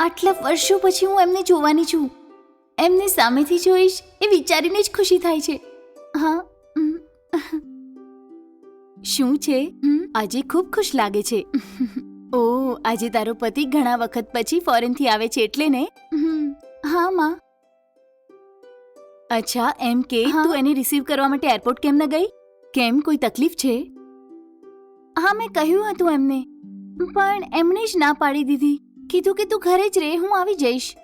આટલા વર્ષો પછી હું એમને જોવાની છું. એમને સામેથી જોઈશ એ વિચારીને જ ખુશી થાય છે. હા. શું છે? આજે ખૂબ ખુશ લાગે છે. ઓ આજે તારો પતિ ઘણા વખત પછી ફોરેનથી આવે છે એટલે ને? હા માં. અચ્છા એમ કે. તું એને રિસીવ કરવા માટે એરપોર્ટ કેમ ન ગઈ? કેમ? કોઈ તકલીફ છે? હા મેં કહ્યું હતું એમને. પણ એમણે જ ના પાડી દીધી. કીધું કે તું ઘરે જ રે, હું આવી જઈશ.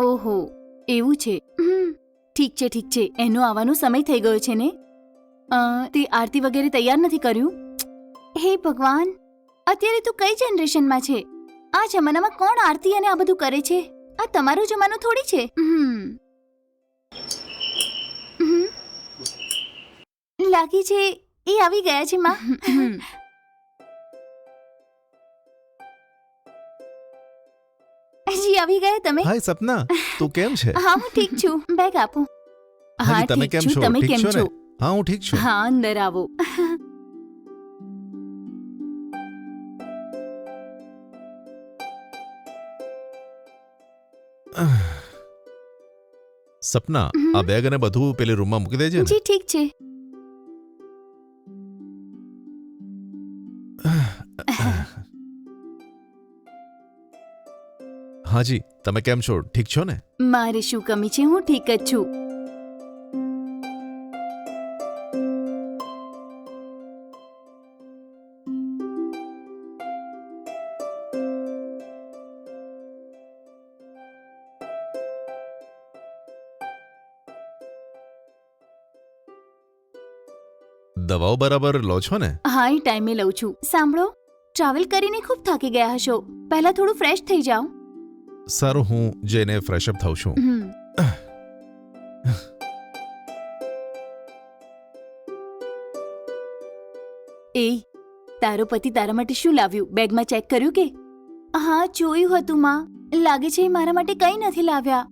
ઓહો, એવું છે. હમ, ઠીક છે ઠીક છે. એનો આવવાનો સમય થઈ ગયો છે ને? તે આરતી વગેરે તૈયાર નથી કર્યું? હે ભગવાન, અત્યારે તું કઈ જનરેશનમાં છે? આ જમાનામાં કોણ આરતી અને આ બધું કરે છે? આ તમારો જમાનો થોડી છે. લાગે છે, એ આવી ગયા છે, માં? આવી ગયા તમે? હાય સપના. તું કેમ છે? હા હું ઠીક છું. બેગ આપો. હા હાજી, તમે ઠીક કેમ છું. છો? તમે ઠીક કેમ છો ને? છો? હા હું ઠીક છું. હા અંદર આવો. સપના હમ. આ બેગ અને બધું પેલી રૂમમાં મૂકી દેજે ને? જી ઠીક છે. હાજી તમે કેમ છો ઠીક છો ને મારે શું કમી છે હું ઠીક જ છું દવાઓ બરાબર લો છો ને હા એ ટાઈમે લઉં છું સાંભળો ટ્રાવેલ કરીને ખૂબ થાકી ગયા હશો પહેલા થોડું ફ્રેશ થઈ જાઓ સારું, હું જઈને ફ્રેશઅપ થઉં છું. હમ. એ, તારો પતિ તારા માટે શું લાવ્યું? બેગમાં ચેક કર્યું કે? હા, જોયું હતું, માં. લાગે છે એ મારા માટે કંઈ નથી લાવ્યા.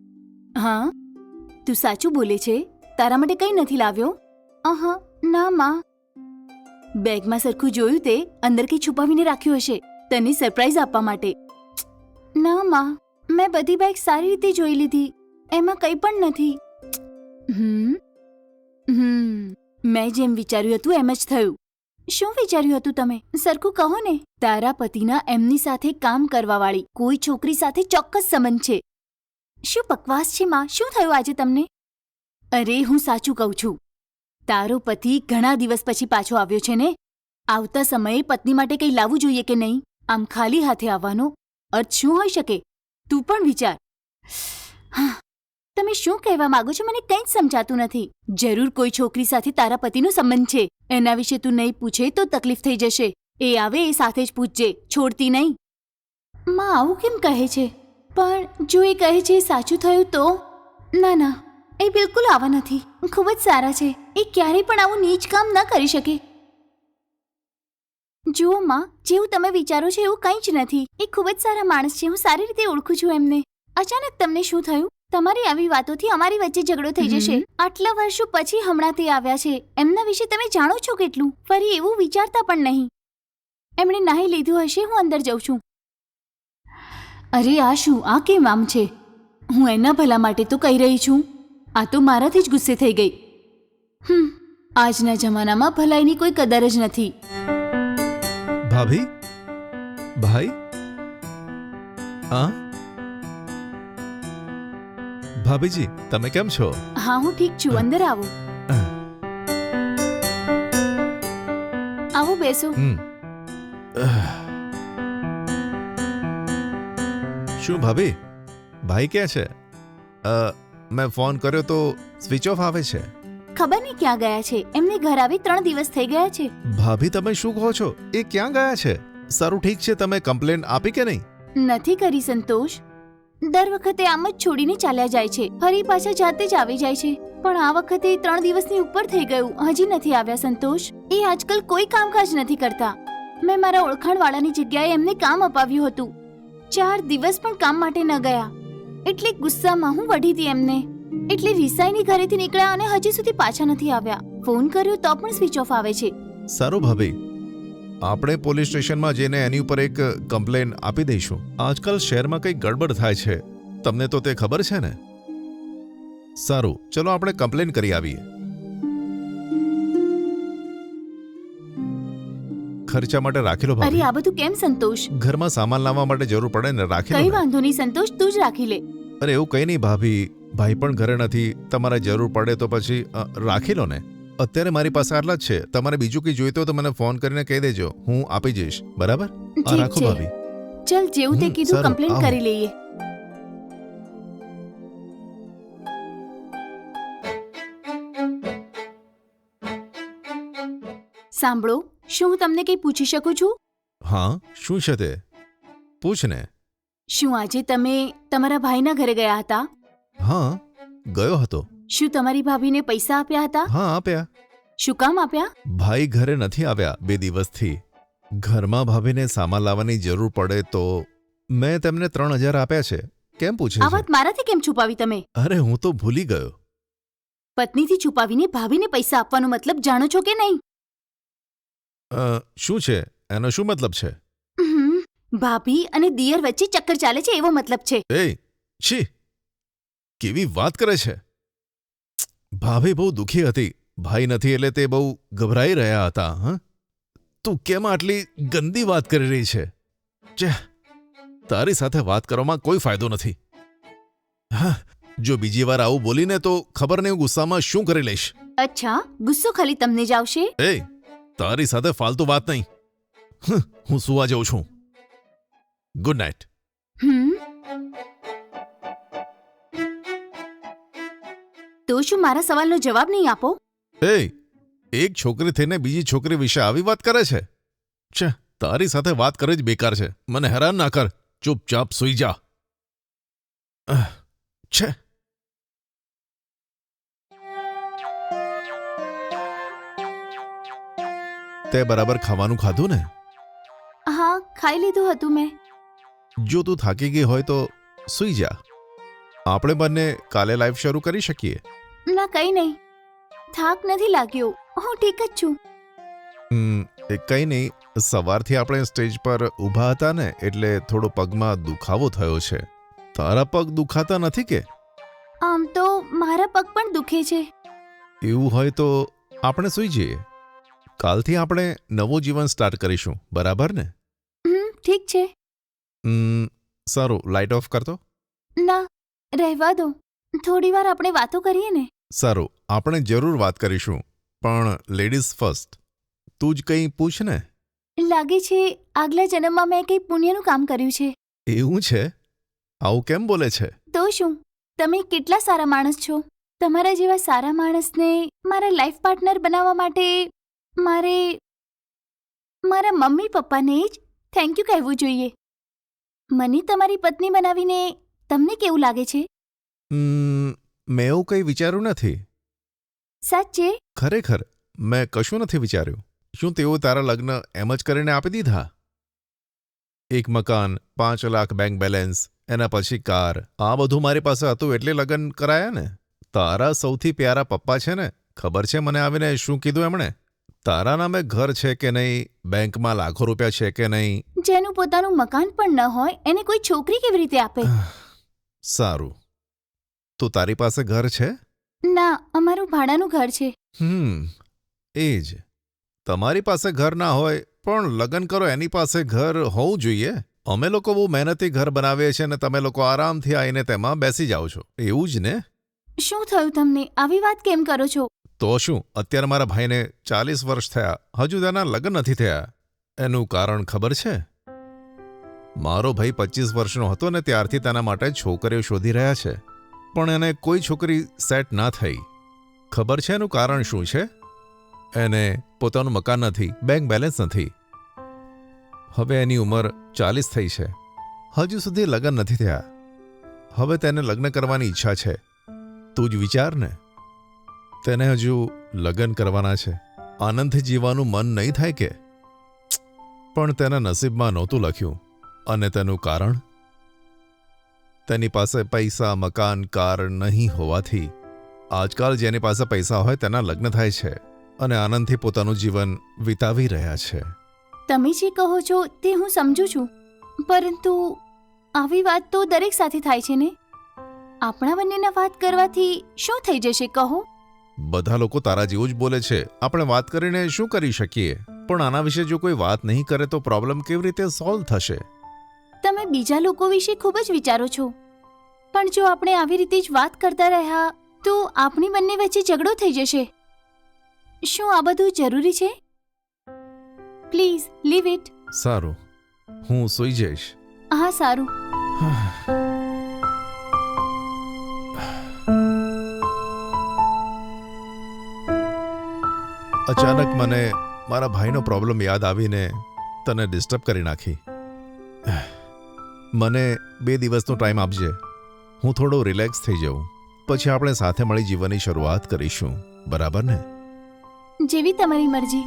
હા? તું સાચું બોલે છે? તારા માટે કંઈ નથી લાવ્યો? અહા, ના, માં. બેગમાં સરખું જોયું તે, અંદર કંઈ છુપાવીને રાખ્યું હશે. તને સરપ્રાઈઝ આપવા માટે. ના, માં. મેં બધી બાઇક સારી રીતે જોઈ લીધી. એમાં કંઈ પણ નથી. હમ? હમ. મેં જેમ વિચાર્યું હતું એમ જ થયું. શું વિચાર્યું હતું તમે? સરખું કહો ને. તારા પતિના એમની સાથે કામ કરવાવાળી કોઈ છોકરી સાથે ચોક્કસ સંબંધ છે. શું બકવાસ છે માં? શું થયું આજે તમને? અરે, હું સાચું કહું છું. તારો પતિ ઘણા દિવસ પછી પાછો આવ્યો છે ને? આવતા સમયે પત્ની માટે કંઈ લાવવું જોઈએ કે નહીં? આમ ખાલી હાથે આવવાનો અર્થ શું હોઈ શકે? તું પણ વિચાર. હા, તમે શું કહેવા માંગો છો? મને કંઈ જ સમજાતું નથી. જરૂર કોઈ છોકરી સાથે તારા પતિનો સંબંધ છે. એના વિશે તું નહીં પૂછે તો તકલીફ થઈ જશે. એ આવે એ સાથે જ પૂછજે. છોડતી નહીં. માં આવું કેમ કહે છે? પણ જો એ કહે છે સાચું થયું તો? ના ના. એ બિલકુલ આવા નથી. ખૂબ જ સારા છે. એ ક્યારેય પણ આવું નીચ કામ ન કરી શકે. જુઓ માં જેવું તમે વિચારો છો એવું કંઈ જ નથી. એ ખૂબ જ સારા માણસ છે હું સારી રીતે ઓળખું છું એમને. અચાનક તમને શું થયું? તમારી આવી વાતોથી અમારી વચ્ચે ઝઘડો થઈ જશે. આટલા વર્ષો પછી હમણાં તે આવ્યા છે. એમના વિશે તમે જાણો છો કેટલું? ફરી એવું વિચારતા પણ નહીં. એમણે નાહી લીધું હશે હું અંદર જઉં છું. અરે આ શું? આ કેમ આમ છે? હું એના ભલા માટે તો કહી રહી છું. આ તો મારાથી જ ગુસ્સે થઈ ગઈ. હમ. આજના જમાનામાં ભલાઈની કોઈ કદર જ નથી. ભાભી? ભાઈ? હા? ભાભીજી તમે કેમ છો? હા હું ઠીક છું. અંદર આવો. આવો બેસો. હમ. શું ભાભી? ભાઈ ક્યાં છે? અ, મેં ફોન કર્યો તો સ્વિચ ઓફ આવે છે. ખબર નહીં ક્યાં ગયા છે? એમને ઘર આવી ત્રણ દિવસ થઈ ગયા છે. ભાભી તમે શું કહો છો? એ ક્યાં ગયા છે? સારું ઠીક છે તમે કમ્પ્લેન આપી કે નહીં? નથી કરી સંતોષ. દર વખતે આમ જ છોડીને ચાલ્યા જાય છે. ફરી પાછા જાતે જ આવી જાય છે. પણ આ વખતે ત્રણ દિવસની ઉપર થઈ ગયું. હજી નથી આવ્યા સંતોષ. એ આજકાલ કોઈ કામકાજ નથી કરતા. મેં મારા ઓળખાણવાળાની જગ્યાએ એમને કામ અપાવ્યું હતું. ચાર દિવસ પણ કામ માટે ન ગયા. એટલે ગુસ્સામાં હું વઢી હતી એમને. એટલે રિસાઈની ઘરેથી નીકળ્યા અને હજી સુધી પાછા નથી આવ્યા. ફોન કર્યો તો પણ સ્વિચ ઓફ આવે છે. સારું ભાભી આપણે પોલીસ સ્ટેશનમાં જઈને એની ઉપર એક કમ્પ્લેન આપી દઈશું. આજકાલ શહેરમાં કંઈક ગડબડ થાય છે. તમને તો તે ખબર છે ને? સારું ચલો આપણે કમ્પ્લેન કરી આવીએ. ખર્ચા માટે રાખેલો અરે ભાભી. આ બધું કેમ સંતોષ? ઘરમાં સામાન લાવવા માટે જરૂર પડે ને રાખેલો કઈ ને. વાંધો નહીં સંતોષ તું જ રાખી લે. અરે એવું કંઈ નહીં ભાભી. ભાઈ પણ ઘરે નથી તમારે જરૂર પડે તો પછી અ, રાખી લો ને. અત્યારે મારી પાસે આટલા જ છે તમારે બીજું કંઈ જોઈતું હોય તો મને ફોન કરીને કહી દેજો હું આપી જઈશ બરાબર? આ ઠીક રાખો છે ભાભી. ચલ જેવું તે હમ, કીધું સારું, કમ્પ્લેન આવો. કરી લઈએ. સાંભળો શું હું તમને કંઈ પૂછી શકું છું? હા શું છે તે? પૂછ ને. શું આજે તમે તમારા ભાઈના ઘરે ગયા હતા? હા ગયો હતો. શું તમારી ભાભીને પૈસા આપ્યા હતા? હા આપ્યા. શું કામ આપ્યા? ભાઈ ઘરે નથી આવ્યા બે દિવસથી. ઘરમાં ભાભીને સામાન લાવવાની જરૂર પડે તો મેં તેમને ત્રણ હજાર આપ્યા છે. કેમ પૂછે આ છે? વાત મારાથી કેમ છુપાવી તમે? અરે હું તો ભૂલી ગયો. પત્નીથી છુપાવીને ભાભીને પૈસા આપવાનો મતલબ જાણો છો કે નહીં? અ, શું છે? એનો શું મતલબ છે? હમ, ભાભી અને દિયર વચ્ચે ચક્કર ચાલે છે એવો મતલબ છે. એ છી. કેવી વાત કરે છે? ભાભી બહુ દુઃખી હતી. ભાઈ નથી એટલે તે બહુ ગભરાઈ રહ્યા હતા હં? તું કેમ આટલી ગંદી વાત કરી રહી છે? ચે તારી સાથે વાત કરવામાં કોઈ ફાયદો નથી. હા જો બીજી વાર આવું બોલીને તો ખબર નહીં હું ગુસ્સામાં શું કરી લઈશ. અચ્છા ગુસ્સો ખાલી તમને જ આવશે? એ તારી સાથે ફાલતુ વાત નહીં. હં, હું સુવા જાઉં છું. Good night. હમ. તો છું મારા સવાલનો જવાબ નહીં આપો. એ એક છોકરી થઈને બીજી છોકરી વિશે આવી વાત કરે છે? છે તારી સાથે વાત કરે જ બેકાર છે. મને હેરાન ના કર. ચૂપચાપ સૂઈ જા. છે તે બરાબર ખાવાનું ખાધું ને? હા ખાઈ લીધું હતું મેં. જો તું થાકી ગઈ હોય તો સૂઈ જા. આપણે બંને કાલે લાઈવ શરૂ કરી શકીએ. ના કંઈ નહીં. થાક નથી લાગ્યો. હું ઠીક જ છું. હમ, એ કંઈ નહીં. સવારથી આપણે સ્ટેજ પર ઊભા હતા ને એટલે થોડો પગમાં દુખાવો થયો છે. તારા પગ દુખાતા નથી કે? આમ તો મારા પગ પણ દુખે છે. એવું હોય તો આપણે સૂઈ જઈએ. કાલથી આપણે નવું જીવન સ્ટાર્ટ કરીશું બરાબર ને? હમ ઠીક છે. હમ, સારું. લાઇટ ઓફ કરતો ના રહેવા દો. થોડી વાર આપણે વાતો કરીએ ને? સારું આપણે જરૂર વાત કરીશું. પણ લેડીઝ ફર્સ્ટ તું જ કંઈ પૂછ ને. લાગે છે આગલા જન્મમાં મેં કંઈ પુણ્યનું કામ કર્યું છે. એવું છે? આવું કેમ બોલે છે? તો શું? તમે કેટલા સારા માણસ છો? તમારા જેવા સારા માણસને મારા લાઈફ પાર્ટનર બનાવવા માટે મારે મારા મમ્મી પપ્પાને જ થેન્ક યુ કહેવું જોઈએ. મને તમારી પત્ની બનાવીને તમને કેવું લાગે છે? મેં એવું કંઈ વિચાર્યું નથી. સાચે? ખરેખર મેં કશું નથી વિચાર્યું. શું તેઓ તારા લગ્ન એમ જ કરીને આપી દીધા? એક મકાન પાંચ લાખ બેંક બેલેન્સ એના પછી કાર. આ બધું મારી પાસે હતું એટલે લગ્ન કરાયા ને? તારા સૌથી પ્યારા પપ્પા છે ને? ખબર છે મને આવીને શું કીધું એમણે? તારા નામે ઘર છે કે નહીં? બેંકમાં લાખો રૂપિયા છે કે નહીં? જેનું પોતાનું મકાન પણ ન હોય એને કોઈ છોકરી કેવી રીતે આપે? સારું. તો તારી પાસે ઘર છે? ના અમારું ભાડાનું ઘર છે. હમ એ જ. તમારી પાસે ઘર ના હોય પણ લગ્ન કરો એની પાસે ઘર હોવું જોઈએ. અમે લોકો બહુ મહેનતી ઘર બનાવીએ છીએ અને તમે લોકો આરામથી આવીને તેમાં બેસી જાઓ છો. એવું જ ને? શું થયું તમને? આવી વાત કેમ કરો છો? તો શું અત્યારે મારા ભાઈને ચાલીસ વર્ષ થયા. હજુ તેના લગ્ન નથી થયા. એનું કારણ ખબર છે? મારો ભાઈ પચીસ વર્ષનો હતો ને ત્યારથી તેના માટે છોકરીઓ શોધી રહ્યા છે. પણ એને કોઈ છોકરી સેટ ના થઈ. ખબર છે એનું કારણ શું છે? એને પોતાનું મકાન નથી બેંક બેલેન્સ નથી. હવે એની ઉંમર ચાલીસ થઈ છે. હજુ સુધી લગ્ન નથી થયા. હવે તેને લગ્ન કરવાની ઈચ્છા છે. તું જ વિચાર ને. તેને હજુ લગ્ન કરવાના છે. આનંદથી જીવવાનું મન નહીં થાય કે? પણ તેના નસીબમાં નહોતું લખ્યું. અને તેનું કારણ? તેની પાસે પૈસા મકાન કાર નહીં હોવાથી. આજકાલ જેની પાસે પૈસા હોય તેના લગ્ન થાય છે અને આનંદથી પોતાનું જીવન વિતાવી રહ્યા છે. તમે જે કહો છો તે હું સમજુ છું. પરંતુ આવી વાત તો દરેક સાથે થાય છે ને? આપણા બંનેના વાત કરવાથી શું થઈ જશે કહો? બધા લોકો તારા જેવું જ બોલે છે. આપણે વાત કરીને શું કરી શકીએ? પણ આના વિશે જો કોઈ વાત નહીં કરે તો પ્રોબ્લેમ કેવી રીતે સોલ્વ થશે? તમે બીજા લોકો વિશે ખૂબ જ વિચારો છો. પણ જો આપણે આવી રીતે જ વાત કરતા રહ્યા તો આપણી બંને વચ્ચે ઝઘડો થઈ જશે. શું આ બધું જરૂરી છે? Please leave it. સારું. હું સૂઈ જઈશ. હા સારું. અચાનક મને મારા ભાઈનો પ્રોબ્લેમ યાદ આવીને તને ડિસ્ટર્બ કરી નાખી. મને બે દિવસનો ટાઈમ આપજે. હું થોડો રિલેક્સ થઈ જાઉં. પછી આપણે સાથે મળી જીવનની શરૂઆત કરીશું. બરાબર ને? જેવી તમારી મરજી.